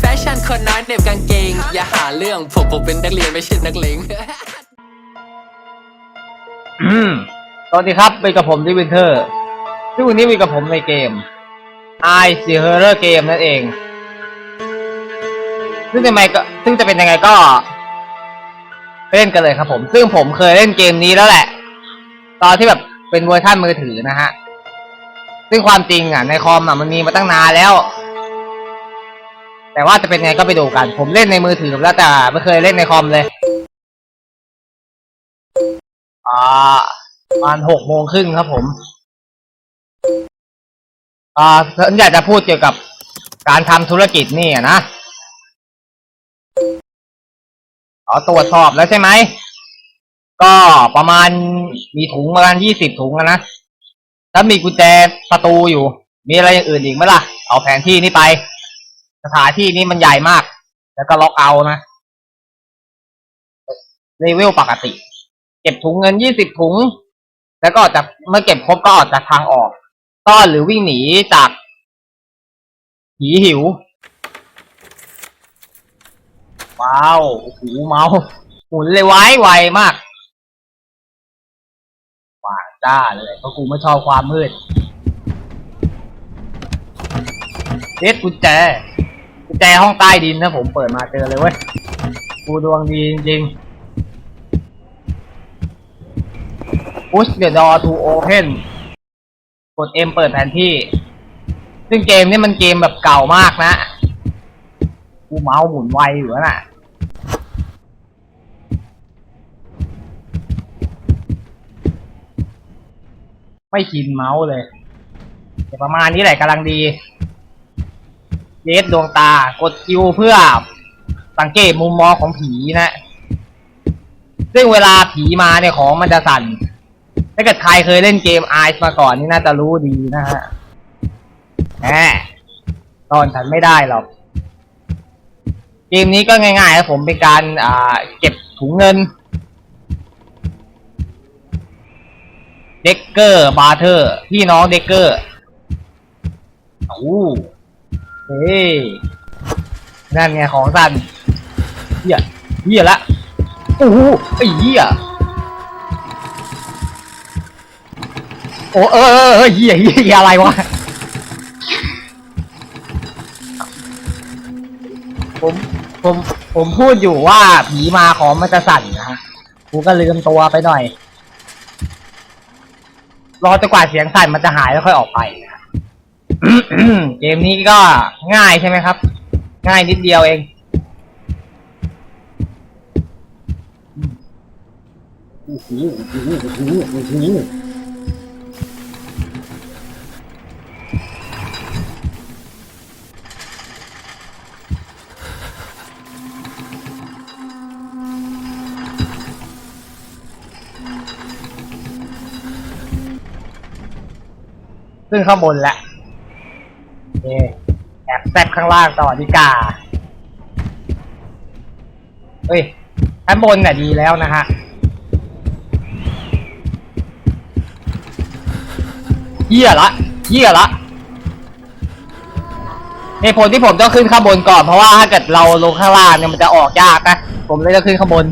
แฟชั่นคนน้อยเน็บกางเกง อย่าหาเรื่องผมผมเป็นนักเรียนไม่ใช่นักเลงอืมสวัสดีครับเป็นกับผมดิวินเทอร์ซึ่งวันนี้มีกับผมในเกม I s e e Horror Game นั่นเอง ซึ่งจะไงก็ซึ่งจะเป็นยังไงก็ เล่นกันเลยครับผม ซึ่งผมเคยเล่นเกมนี้แล้วแหละ ตอนที่แบบเป็นเวอร์ชันมือถือนะฮะ ซึ่งความจริงอะในคอมอะมันมีมาตั้งนานแล้ว แต่ว่าจะเป็นไงก็ไปดูกัน ผมเล่นในมือถือแล้วแต่ไม่เคยเล่นในคอมเลย อ่าประมาณหกโมงครึ่งครับผม อ่าฉันอยากจะพูดเกี่ยวกับการทำธุรกิจนี่อะนะอ๋อตรวจสอบแล้วใช่ไหม ก็ประมาณมีถุงประมาณยี่สิบถุงอะนะถ้ามีกุญแจประตูอยู่ มีอะไรอย่างอื่นอีกไหมล่ะ เอาแผนที่นี้ไป สถานที่นี้มันใหญ่มาก แล้วก็ล็อกเอานะเลเวลปกติ เก็บถุงเงินยี่สิบถุง แล้วก็ออกจากเมื่อเก็บครบก็ออกจากทางออกซ่อนหรือวิ่งหนีจากผีหิว ว้าวโอ้โหเมาหมุนเลยไว้ไวมากว่างจ้าเลยเพราะกูไม่ชอบความมืดเด็ดกุญแจ ญแจห้องใต้ดินนะผมเปิดมาเจอเลยเว้ย กูดวงดีจริงๆ push the door to open กด M เปิดแผนที่ ซึ่งเกมนี้มันเกมแบบเก่ามากนะ กูเมาส์หมุนไวอยู่แล้วน่ะไม่ชินเมาส์เลยแต่ประมาณนี้แหละกำลังดี เยสดวงตากดคิวเพื่อสังเกตมุมมองของผีนะ ซึ่งเวลาผีมาเนี่ยของมันจะสั่น ถ้าเกิดใครเคยเล่นเกมไอซ์มาก่อนนี่น่าจะรู้ดีนะฮะแหมตอนฉันไม่ได้หรอก เกมนี้ก็ง่ายๆครับผมเป็นการอ่าเก็บถุงเงินเด็กเกอร์บาร์เทอร์ พี่น้องเด็กเกอร์โอ้ เฮ้ยนั่นไงของสั่นเฮียเฮียละโอ้โหไอ้เฮียโอ้เออเออเออเหี้ยเหี้ยเหี้ยอะไรวะผมผมผมพูดอยู่ว่าผีมาของมันจะสั่นนะฮะกูก็ลืมตัวไปหน่อย รอจนกว่าเสียงสั่นมันจะหายแล้วค่อยออกไปนะ เกมนี้ก็ง่ายใช่ไหมครับ ง่ายนิดเดียวเอง โอ้โหโอ้โหโอ้โหโอ้โหขึ้นข้างบนแล้ว เคแอบแซบข้างล่างต่อดีกาเฮ้ยข้างบนน่ะดีแล้วนะฮะเหี้ยละเหี้ยละเหตุผลที่ผมต้องขึ้นข้างบนก่อนเพราะว่าถ้าเกิดเราลงข้างล่างเนี่ยมันจะออกยากนะผมเลยต้องขึ้นข้างบน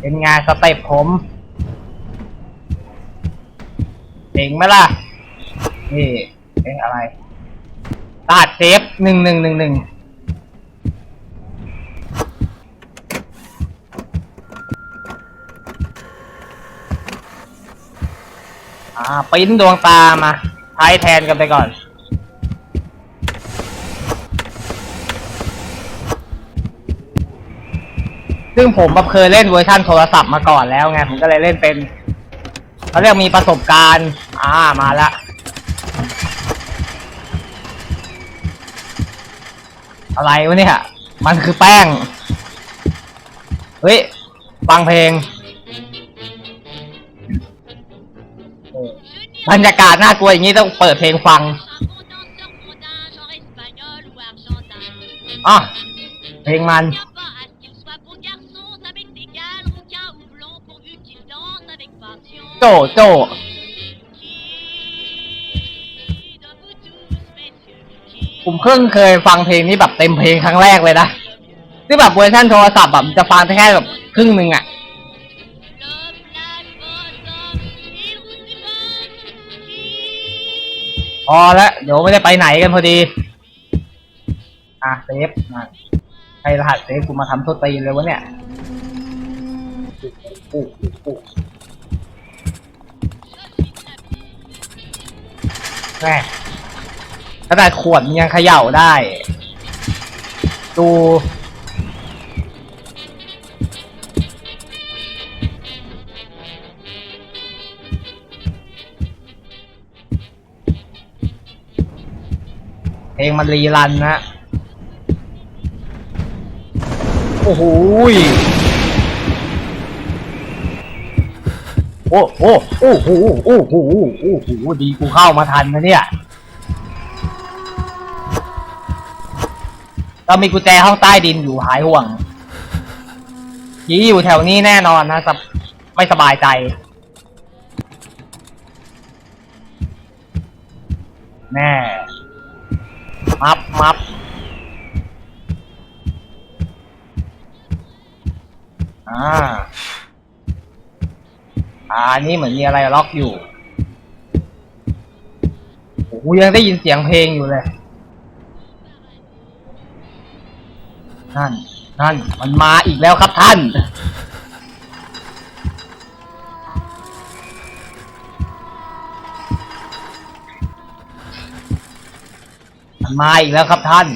เป็นไงสเต็ปผมเจ๋งไหมล่ะนี่เอ๊ะอะไร ตัดเซฟหนึ่งหนึ่งหนึ่งหนึ่งอ่าปริ้นดวงตามาใช้แทนกันไปก่อน ซึ่งผมเคยเล่นเวอร์ชันโทรศัพท์มาก่อนแล้วไง ผมก็เลยเล่นเป็นเขาเรียกมีประสบการณ์ อ่ามาละ อะไรวะเนี่ย มันคือแป้ง เฮ้ย ฟังเพลง บรรยากาศน่ากลัวอย่างนี้ต้องเปิดเพลงฟังอะเพลงมัน โจ โจ ผมเพิ่งเคยฟังเพลงนี้แบบเต็มเพลงครั้งแรกเลยนะที่แบบเวอร์ชันโทรศัพท์แบบจะฟังได้แค่แบบครึ่งหนึ่งอะพอแล้วเดี๋ยวไม่ได้ไปไหนกันพอดี อะเซฟมาใครรหัสเซฟกูมาทำโทษตีนเลยวะเนี่ยแม่ ขนาดขวดมันยังเขย่าได้ ดู เพลงมันรีรันนะ โอ้โหโอ้โอ้โอ้โหโอ้โหโอ้โหดีกูเข้ามาทันนะเนี่ย เรามีกุญแจห้องใต้ดินอยู่หายห่วงยีอยู่แถวนี้แน่นอนนะสบไม่สบายใจ แน่ มับมับอ่าอ่าอันนี้เหมือนมีอะไรล็อกอยู่โอ้โหยังได้ยินเสียงเพลงอยู่เลย นั่นนั่นมันมาอีกแล้วครับท่าน มันมาอีกแล้วครับท่าน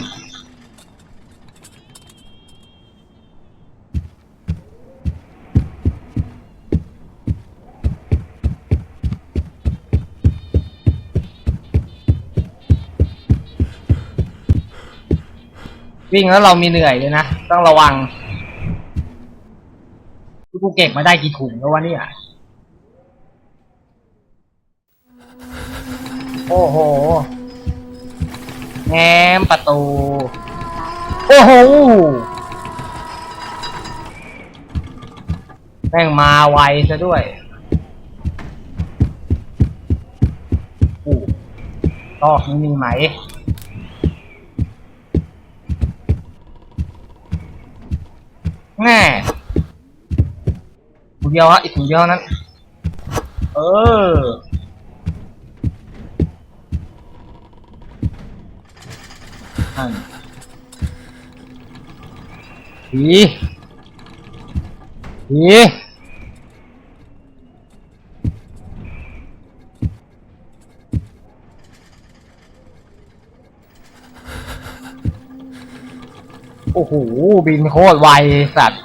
วิ่งแล้วเรามีเหนื่อยเลยนะ ต้องระวังกูเก็บมาได้กี่ถุงแล้ววะเนี่ย โอ้โหแง้มประตู โอ้โห แม่งมาไวซะด้วยอู้ตอกนี้มีไหม แน่ถุงเดียวฮะอีกถุงเดียวนั้น เออนั่นผีผี โอ้โห บินโคตรไวสัตว์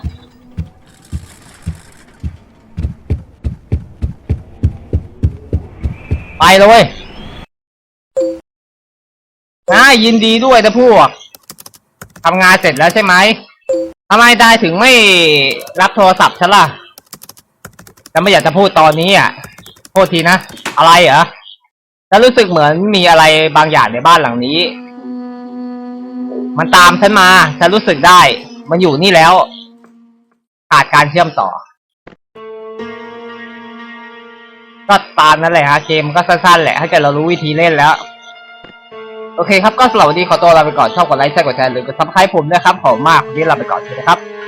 ไปเลยเว้ยนะยินดีด้วยนะพวกทำงานเสร็จแล้วใช่ไหมทำไมได้ถึงไม่รับโทรศัพท์ฉันล่ะแต่ไม่อยากจะพูดตอนนี้อะโทษทีนะ อะไรเหรอฉันรู้สึกเหมือนมีอะไรบางอย่างในบ้านหลังนี้ มันตามฉันมา ฉันรู้สึกได้ มันอยู่นี่แล้ว ขาดการเชื่อมต่อ ก็ตามนั่นแหละฮะ เกมก็สั้นๆแหละ ถ้าเกิดเรารู้วิธีเล่นแล้ว โอเคครับ ก็สำหรับวันนี้ขอตัวลาไปก่อน ชอบกดไลค์ แช่กดแชร์ หรือกดซับสไครต์ผมนะครับ ขอบมาก วันนี้ลาไปก่อนสวัสดีครับ